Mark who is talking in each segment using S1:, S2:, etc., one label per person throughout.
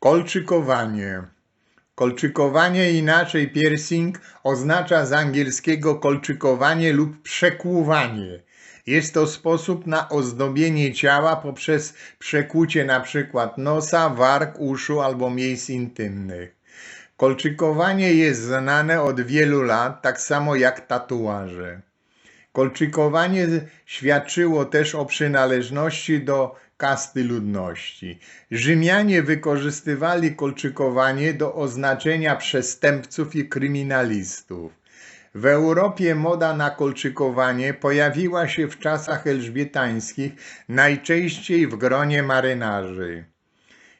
S1: Kolczykowanie. Kolczykowanie, inaczej piercing, oznacza z angielskiego kolczykowanie lub przekłuwanie. Jest to sposób na ozdobienie ciała poprzez przekłucie np. nosa, warg, uszu albo miejsc intymnych. Kolczykowanie jest znane od wielu lat, tak samo jak tatuaże. Kolczykowanie świadczyło też o przynależności do kasty ludności. Rzymianie wykorzystywali kolczykowanie do oznaczenia przestępców i kryminalistów. W Europie moda na kolczykowanie pojawiła się w czasach elżbietańskich, najczęściej w gronie marynarzy.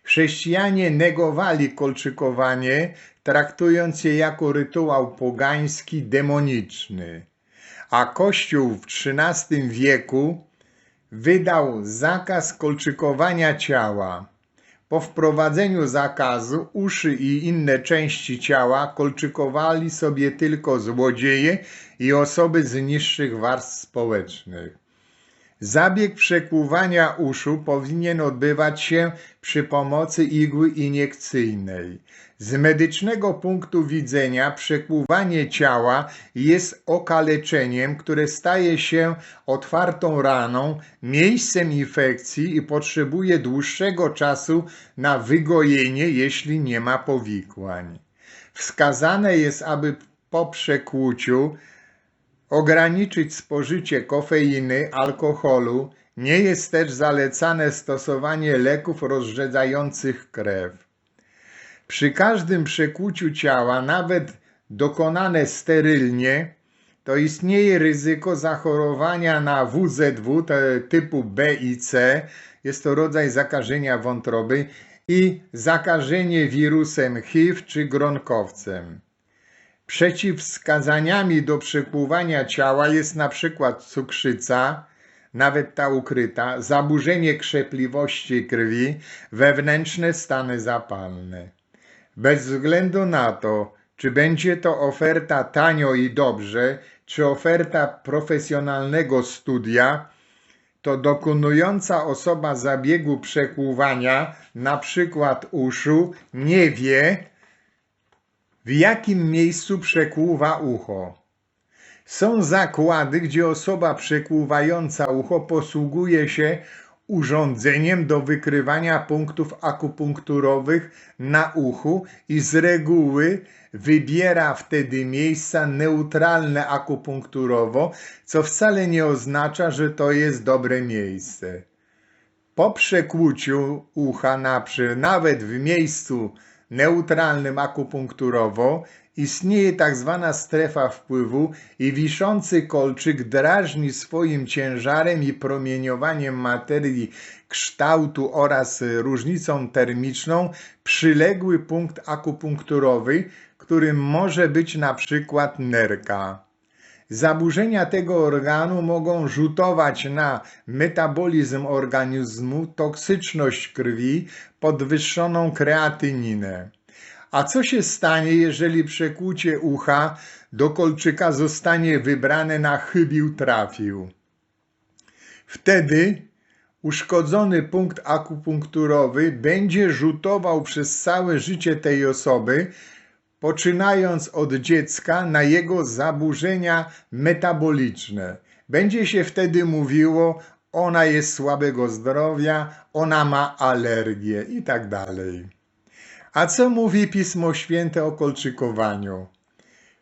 S1: Chrześcijanie negowali kolczykowanie, traktując je jako rytuał pogański, demoniczny. A Kościół w XIII wieku wydał zakaz kolczykowania ciała. Po wprowadzeniu zakazu uszy i inne części ciała kolczykowali sobie tylko złodzieje i osoby z niższych warstw społecznych. Zabieg przekłuwania uszu powinien odbywać się przy pomocy igły iniekcyjnej. Z medycznego punktu widzenia przekłuwanie ciała jest okaleczeniem, które staje się otwartą raną, miejscem infekcji i potrzebuje dłuższego czasu na wygojenie, jeśli nie ma powikłań. Wskazane jest, aby po przekłuciu ograniczyć spożycie kofeiny, alkoholu. Nie jest też zalecane stosowanie leków rozrzedzających krew. Przy każdym przekłuciu ciała, nawet dokonane sterylnie, to istnieje ryzyko zachorowania na WZW typu B i C, jest to rodzaj zakażenia wątroby i zakażenie wirusem HIV czy gronkowcem. Przeciwwskazaniami do przepływania ciała jest na przykład cukrzyca, nawet ta ukryta, zaburzenie krzepliwości krwi, wewnętrzne stany zapalne. Bez względu na to, czy będzie to oferta tanio i dobrze, czy oferta profesjonalnego studia, to dokonująca osoba zabiegu przekłuwania, na przykład uszu, nie wie, w jakim miejscu przekłuwa ucho. Są zakłady, gdzie osoba przekłuwająca ucho posługuje się urządzeniem do wykrywania punktów akupunkturowych na uchu i z reguły wybiera wtedy miejsca neutralne akupunkturowo, co wcale nie oznacza, że to jest dobre miejsce. Po przekłuciu ucha na nawet w miejscu neutralnym akupunkturowo istnieje tak zwana strefa wpływu i wiszący kolczyk drażni swoim ciężarem i promieniowaniem materii kształtu oraz różnicą termiczną przyległy punkt akupunkturowy, którym może być na przykład nerka. Zaburzenia tego organu mogą rzutować na metabolizm organizmu, toksyczność krwi, podwyższoną kreatyninę. A co się stanie, jeżeli przekłucie ucha do kolczyka zostanie wybrane na chybił trafił? Wtedy uszkodzony punkt akupunkturowy będzie rzutował przez całe życie tej osoby, poczynając od dziecka na jego zaburzenia metaboliczne. Będzie się wtedy mówiło, ona jest słabego zdrowia, ona ma alergię i tak dalej. A co mówi Pismo Święte o kolczykowaniu?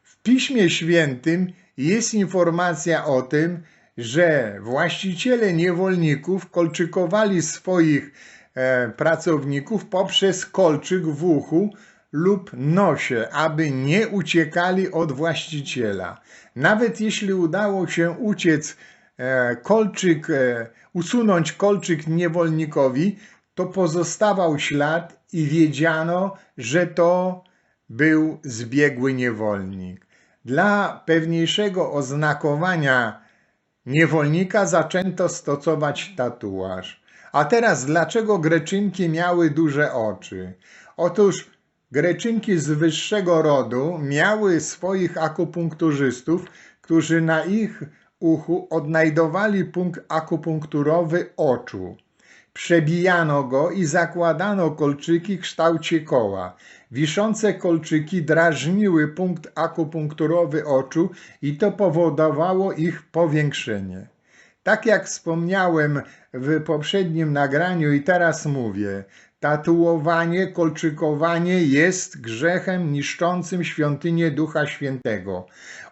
S1: W Piśmie Świętym jest informacja o tym, że właściciele niewolników kolczykowali swoich e, pracowników poprzez kolczyk w uchu lub nosie, aby nie uciekali od właściciela. Nawet jeśli udało się uciec e, kolczyk, e, usunąć kolczyk niewolnikowi, to pozostawał ślad i wiedziano, że to był zbiegły niewolnik. Dla pewniejszego oznakowania niewolnika zaczęto stosować tatuaż. A teraz dlaczego greczynki miały duże oczy? Otóż greczynki z wyższego rodu miały swoich akupunkturzystów, którzy na ich uchu odnajdowali punkt akupunkturowy oczu. Przebijano go i zakładano kolczyki w kształcie koła. Wiszące kolczyki drażniły punkt akupunkturowy oczu i to powodowało ich powiększenie. Tak jak wspomniałem w poprzednim nagraniu i teraz mówię, tatuowanie, kolczykowanie jest grzechem niszczącym świątynię Ducha Świętego.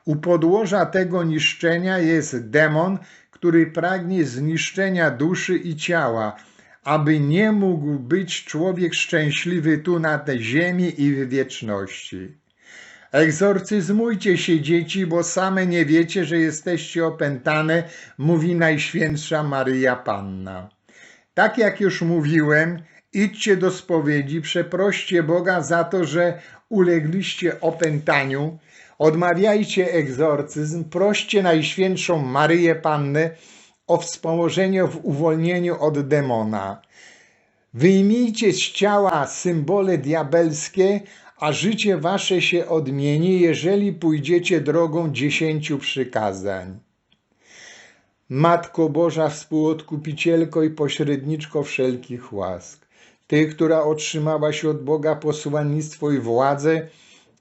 S1: U podłoża tego niszczenia jest demon, który pragnie zniszczenia duszy i ciała, aby nie mógł być człowiek szczęśliwy tu na tej ziemi i w wieczności. Egzorcyzmujcie się, dzieci, bo same nie wiecie, że jesteście opętane, mówi Najświętsza Maryja Panna. Tak jak już mówiłem, idźcie do spowiedzi, przeproście Boga za to, że ulegliście opętaniu, odmawiajcie egzorcyzm, proście Najświętszą Maryję Pannę o wspomożenie w uwolnieniu od demona. Wyjmijcie z ciała symbole diabelskie, a życie wasze się odmieni, jeżeli pójdziecie drogą dziesięciu przykazań. Matko Boża, współodkupicielko i pośredniczko wszelkich łask, Ty, która otrzymałaś od Boga posłannictwo i władzę,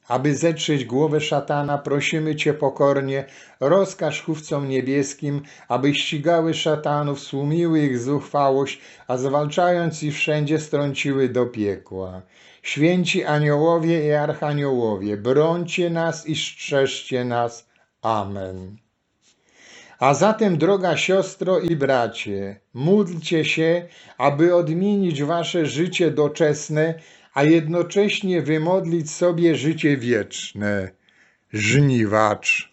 S1: aby zetrzeć głowę szatana, prosimy Cię pokornie, rozkaż chówcom niebieskim, aby ścigały szatanów, słumiły ich zuchwałość, a zwalczając ich wszędzie strąciły do piekła. Święci aniołowie i archaniołowie, brońcie nas i strzeżcie nas. Amen. A zatem, droga siostro i bracie, módlcie się, aby odmienić wasze życie doczesne, a jednocześnie wymodlić sobie życie wieczne. Żniwacz.